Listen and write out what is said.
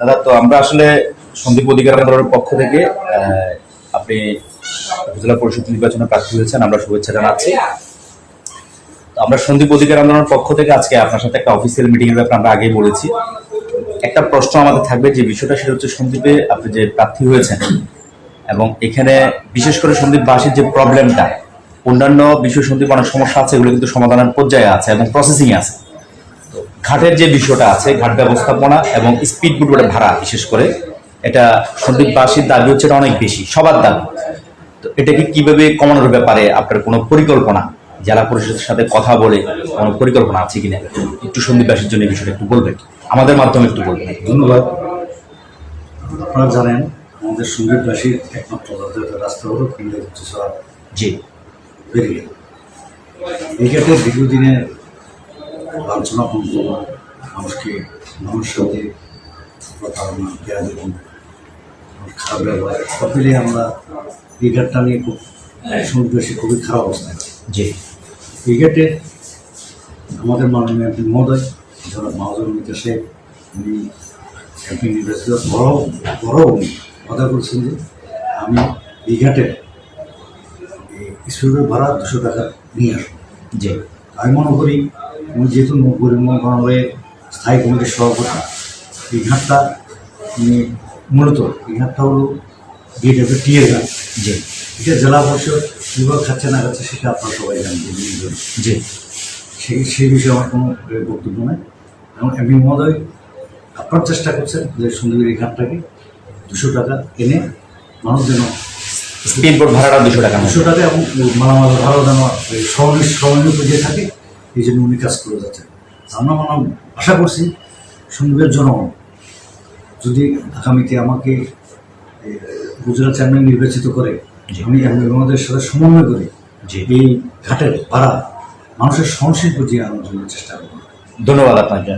দাদা, তো আমরা আসলে সন্দীপ অধিকার পক্ষ থেকে আপনি উপজেলা পরিষদ নির্বাচনে প্রার্থী হয়েছেন, আমরা শুভেচ্ছা জানাচ্ছি। আমরা সন্দীপ অধিকার আন্দোলনের পক্ষ থেকে আজকে আপনার সাথে একটা অফিসিয়াল মিটিং এর ব্যাপারে আমরা আগেই বলেছি। একটা প্রশ্ন আমাদের থাকবে, যে বিষয়টা সেটা হচ্ছে সন্দীপে আপনি যে প্রার্থী হয়েছেন, এবং এখানে বিশেষ করে সন্দীপ সন্দীপবাসীর যে প্রবলেমটা অন্যান্য বিষয় সন্দীপ অনেক সমস্যা আছে, এগুলো কিন্তু সমাধানের পর্যায়ে আছে এবং প্রসেসিং আছে। ঘাটের যে বিষয়টা আছে ঘাট ব্যবস্থাপনা এবং স্পিড বোটের ভাড়া বিশেষ করে এটা সন্দীপবাসীর দাবি হচ্ছে এটা অনেক বেশি সবার দাবি। তো এটাকে কীভাবে কমানোর ব্যাপারে আপনার কোনো পরিকল্পনা? জেলা পরিষদের সাথে কথা বলে কোনো পরিকল্পনা আছে কিনা? একটু সন্দীপবাসীর জন্য এই বিষয়টা একটু বলবেন। আমাদের মাধ্যমে একটু বলবেন। ধন্যবাদ। আপনারা জানেন আমাদের সঙ্গীতবাসীর একমাত্র যাতায়াতের রাস্তা হলো কিংবা উচ্চসা জি। বেরিয়ে। এই ঘাটে দীর্ঘদিনের লাঞ্ছনা বঞ্চনা মানুষকে মানুষের সাথে প্রতারণা পেঁয়াজ এবং খারাপ ব্যবহার। সব আমরা এই ঘাটটা নিয়ে খুব সঙ্গীতবাসী খুবই খারাপ অবস্থায়। জি। এই ঘাটে আমাদের মাননীয় এমপি মহোদয় যারা মহাজন মিতা শেখ উনি এমপি নির্বাচিত বড় বড় উনি কথা বলছেন যে আমি এই ঘাটে এই স্কুলের ভাড়া দুশো টাকা নিয়ে আসব। জি। আমি মনে করি উনি যেহেতু গরিব মন্ত্রণালয়ে স্থায়ী কমিটির সভাপতি এই ঘাটটা উনি মূলত এই ঘাটটা হলো বিএডএফ টিএর ঘাট। যে এটা জেলা পরিষদ বিভাগ খাচ্ছে না খাচ্ছে সেটা আপনারা সবাই জানেন যে সেই সেই বিষয়ে আমার কোনো বক্তব্য নেই। এবং এমনি মহোদয় আপনার চেষ্টা করছেন যে সুন্দরী ঘাটটাকে দুশো টাকা এনে মানুষ যেন স্পিড বোট ভাড়াটা দুশো টাকা দুশো টাকা এবং মালামাল ভালো যেন সহনীয় বুঝিয়ে থাকে। এই জন্য উনি কাজ করে যাচ্ছেন। আমরা মানে আশা করছি সুন্দরের জন্য যদি আগামীতে আমাকে গুজরাট চেয়ারম্যান নির্বাচিত করে। আমি আমাদের সাথে সমন্বয় করে যে এই ঘাটের পাড়া মানুষের সংশিল্প বুঝিয়ে আনার জন্য চেষ্টা করব। ধন্যবাদ আপনাকে।